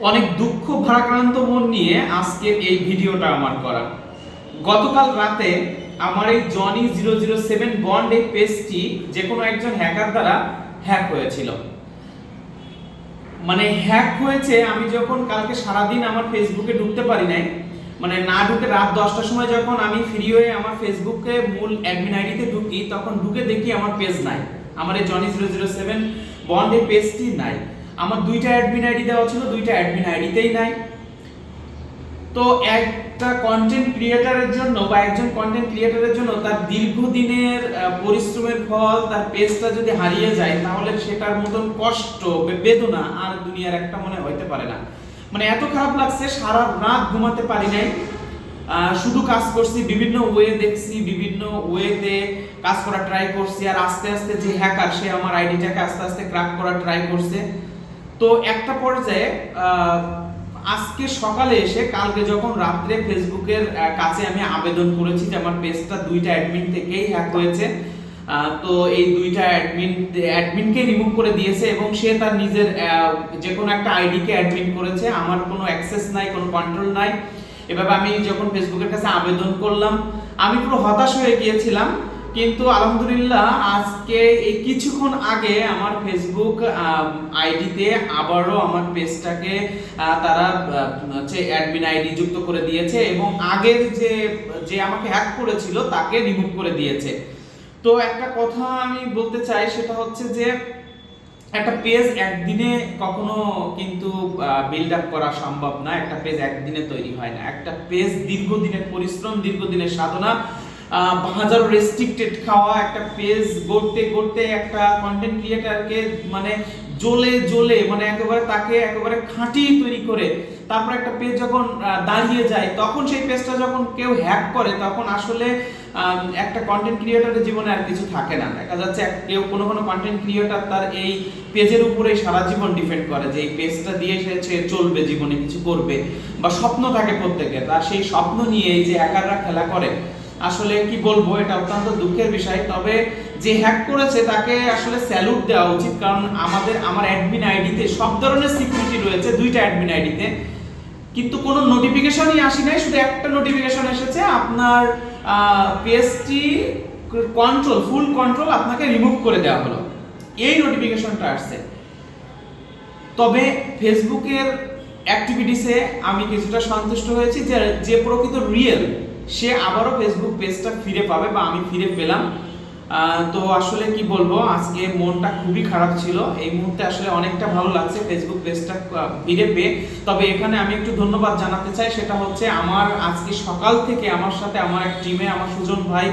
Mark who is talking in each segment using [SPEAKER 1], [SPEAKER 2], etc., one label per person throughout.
[SPEAKER 1] অনেক দুঃখ ভারাক্রান্ত মন নিয়ে আজকের এই ভিডিওটা আমার করা। গতকাল রাতে আমার এই Johnny zero zero seven Bond এই পেজটি যে কোনো একজন হ্যাকার দ্বারা হ্যাক হয়েছিল। মানে হ্যাক হয়েছে, আমি যখন কালকে সারাদিন আমার ফেসবুকে ঢুকতে পারি নাই মানে না ঢুকে রাত দশটার সময় যখন আমি ফ্রি হয়ে আমার ফেসবুকে মূল অ্যাডমিন আইডিতে ঢুকি, তখন ঢুকে দেখি আমার পেজ নাই। আমার এই Johnny zero zero seven Bond এই পেজটি নাই। আমার দুইটা অ্যাডমিন আইডি দেওয়া ছিল, দুইটা অ্যাডমিন আইডিতেই নাই। তো একটা কন্টেন্ট ক্রিয়েটারের জন্য বা একজন কন্টেন্ট ক্রিয়েটারের জন্য তার দীর্ঘদিনের পরিশ্রমের ফল, তার পেজটা যদি হারিয়ে যায়, তাহলে সেটার মতন কষ্ট বেদনা আর দুনিয়ার একটা মনে হইতে পারে না। মানে এত খারাপ লাগছে, সারা রাত ঘুমাতে পারি নাই। শুধু কাজ করছি, বিভিন্ন ওয়ে দেখছি, বিভিন্ন ওয়েতে কাজ করা ট্রাই করছি, আর আস্তে আস্তে যে হ্যাকার সে আমার আইডিটাকে আস্তে আস্তে ক্র্যাক করা ট্রাই করছে। তো একটা পর্যায়ে আজকে সকালে এসে, কালকে যখন রাত্রে ফেসবুকের কাছে আমি আবেদন করেছি যে আমার পেজটা দুইটা অ্যাডমিন থেকেই হ্যাক হয়েছে তো এই দুইটা অ্যাডমিন অ্যাডমিনকে রিমুভ করে দিয়েছে এবং সে তার নিজের যে কোনো একটা আইডিকে অ্যাডমিন করেছে। আমার কোনো অ্যাক্সেস নাই, কোনো কন্ট্রোল নাই। এভাবে আমি যখন ফেসবুকের কাছে আবেদন করলাম, আমি পুরো হতাশ হয়ে গিয়েছিলাম। কিন্তু আলহামদুলিল্লাহ, আজকে এই কিছুক্ষণ আগে আমার ফেসবুক আইডিতে আবারও আমার পেজটাকে তারা হচ্ছে অ্যাডমিন আইডি যুক্ত করে দিয়েছে এবং আগের যে যে আমাকে হ্যাক করেছিল তাকে রিমুভ করে দিয়েছে। তো একটা কথা আমি বলতে চাই, সেটা হচ্ছে যে, একটা পেজ একদিনে কখনো কিন্তু বিল্ড আপ করা সম্ভব না। একটা পেজ একদিনে তৈরি হয় না। একটা পেজ দীর্ঘদিনের, পরিশ্রম দীর্ঘদিনের সাধনা হাজারো রেস্ট্রিক্টেড খাওয়া, একটা পেজ গড়তে গড়তে একটা কন্টেন্ট ক্রিয়েটারকে মানে জ্বলে জ্বলে মানে একেবারে তাকে একেবারে খাঁটি তৈরি করে তারপর একটা পেজ যখন দাঁড়িয়ে যায়, তখন সেই পেজটা যখন কেউ হ্যাক করে, তখন আসলে একটা কন্টেন্ট ক্রিয়েটারের জীবনে আর কিছু থাকে না। দেখা যাচ্ছে কেউ কোনো কোনো কন্টেন্ট ক্রিয়েটার তার এই পেজের উপরেই সারা জীবন ডিপেন্ড করে যে এই পেজটা দিয়ে সে সে চলবে, জীবনে কিছু করবে, বা স্বপ্ন থাকে প্রত্যেকের। তার সেই স্বপ্ন নিয়ে এই যে একাররা খেলা করে আসলে কি বলব, এটা অত্যন্ত দুঃখের বিষয়। তবে যে হ্যাক করেছে তাকে আসলে স্যালুট দেওয়া উচিত, কারণ আমাদের, আমার অ্যাডমিন আইডিতে সব ধরনের সিকিউরিটি রয়েছে, দুইটা অ্যাডমিন আইডিতে কিন্তু কোনো নোটিফিকেশনই আসি নাই, শুধু একটা নোটিফিকেশন এসেছে, আপনার পেজটি কন্ট্রোল ফুল কন্ট্রোল আপনাকে রিমুভ করে দেওয়া হলো। এই নোটিফিকেশনটা আসছে। তবে ফেসবুকের অ্যাক্টিভিটিসে আমি কিছুটা সন্তুষ্ট হয়েছি যে যে প্রকৃত রিয়েল সে আবারও ফেসবুক পেজটা ফিরে পাবে বা আমি ফিরে পেলাম। তো আসলে কি বলব, আজকে মনটা খুবই খারাপ ছিল। এই মুহূর্তে আসলে অনেকটা ভালো লাগছে ফেসবুক পেজটা ফিরে পেয়ে। তবে এখানে আমি একটু ধন্যবাদ জানাতে চাই, সেটা হচ্ছে আমার আজকে সকাল থেকে আমার সাথে আমার এক টিমে আমার সুজন ভাই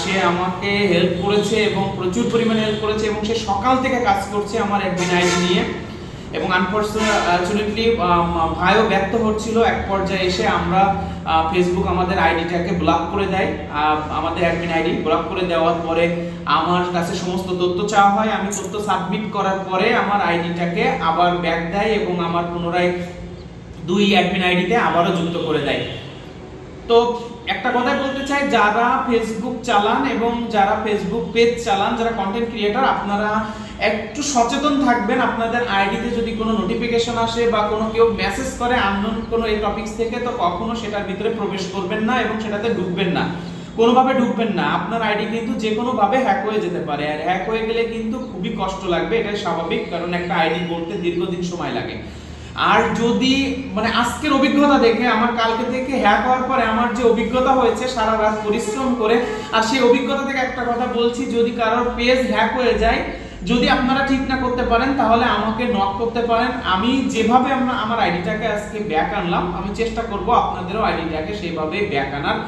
[SPEAKER 1] সে আমাকে হেল্প করেছে এবং প্রচুর পরিমাণে হেল্প করেছে এবং সে সকাল থেকে কাজ করছে আমার অ্যাডমিন আইডি নিয়ে। এবং আনফর্চুনেটলি ভাইও ব্যক্ত হচ্ছিল। এক পর্যায়ে এসে আমরা ফেসবুক আমাদের আইডিটাকে ব্লক করে দেয়। আমাদের অ্যাডমিন আইডি ব্লক করে দেওয়ার পরে আমার কাছে সমস্ত তথ্য চাওয়া হয়। আমি তথ্য সাবমিট করার পরে আমার আইডিটাকে আবার ব্যাক দেয় এবং আমার পুনরায় দুই অ্যাডমিন আইডিতে আবারও যুক্ত করে দেয়। তো একটা কথা বলতে চাই, যারা ফেসবুক চালান এবং যারা ফেসবুক পেজ চালান, যারা কন্টেন্ট ক্রিয়েটর আপনারা একটু সচেতন থাকবেন। আপনাদের আইডিতে যদি কোনো নোটিফিকেশন আসে বা কোনো কেউ মেসেজ করে আননোন কোনো এই টপিকস থেকে, তো কখনো সেটার ভিতরে প্রবেশ করবেন না এবং সেটাতে ঢুকবেন না। কোনোভাবে ঢুকবেন না। আপনার আইডি কিন্তু যে কোনোভাবে হ্যাক হয়ে যেতে পারে। আর হ্যাক হয়ে গেলে কিন্তু খুবই কষ্ট লাগবে, এটাই স্বাভাবিক, কারণ একটা আইডি করতে দীর্ঘদিন সময় লাগে। আর যদি মানে আজকের অভিজ্ঞতা দেখে, আমার কালকে থেকে হ্যাক হওয়ার পরে আমার যে অভিজ্ঞতা হয়েছে, সারা রাত পরিশ্রম করে, আর সেই অভিজ্ঞতা থেকে একটা কথা বলছি, যদি কারোর পেজ হ্যাক হয়ে যায় যদি আপনারা ঠিক না করতে পারেন, তাহলে আমাকে নক করতে পারেন। আমি যেভাবে আমরা, আমার আইডিটাকে আজকে ব্যাক আনলাম, আমি চেষ্টা করব আপনাদেরও আইডিটাকে সেইভাবে ব্যাক আনার।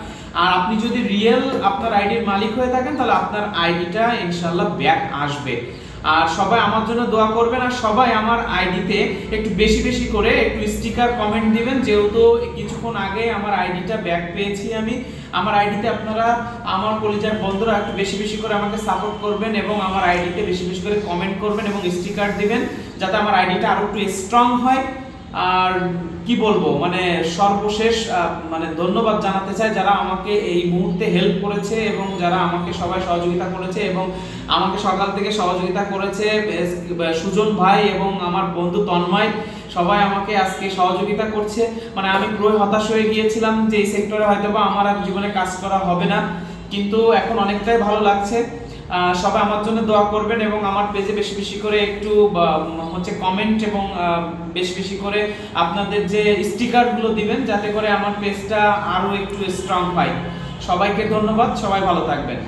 [SPEAKER 1] আর আপনি যদি রিয়েল আপনার আইডির মালিক হয়ে থাকেন, তাহলে আপনার আইডিটা ইনশাল্লাহ ব্যাক আসবে। আর সবাই আমার জন্য দোয়া করবেন, আর সবাই আমার আইডিতে একটু বেশি বেশি করে একটু স্টিকার কমেন্ট দিবেন, যেহেতু কিছুক্ষণ আগে আমার আইডিটা ব্যাক পেয়েছি আমি। আমার আইডিতে আপনারা আমার কলেজের বন্ধুরা একটু বেশি বেশি করে আমাকে সাপোর্ট করবেন এবং আমার আইডিতে বেশি বেশি করে কমেন্ট করবেন এবং স্টিকার দিবেন, যাতে আমার আইডিটা আরও একটু স্ট্রং হয়। আর কি বলব মানে সর্বশেষ মানে ধন্যবাদ জানাতে চাই যারা আমাকে এই মুহূর্তে হেল্প করেছে এবং যারা আমাকে সবাই সহযোগিতা করেছে এবং আমাকে সকাল থেকে সহযোগিতা করেছে সুজন ভাই এবং আমার বন্ধু তন্ময় সবাই আমাকে আজকে সহযোগিতা করছে। মানে আমি পুরো হতাশ হয়ে গিয়েছিলাম যে এই সেক্টরে হয়তো বা আমার আর জীবনে কাজ করা হবে না, কিন্তু এখন অনেকটাই ভালো লাগছে। সবাই আমার জন্য দোয়া করবেন এবং আমার পেজে বেশি বেশি করে একটু হচ্ছে কমেন্ট এবং বেশি বেশি করে আপনাদের যে স্টিকারগুলো দিবেন, যাতে করে আমার পেজটা আরও একটু স্ট্রং পাই। সবাইকে ধন্যবাদ, সবাই ভালো থাকবেন।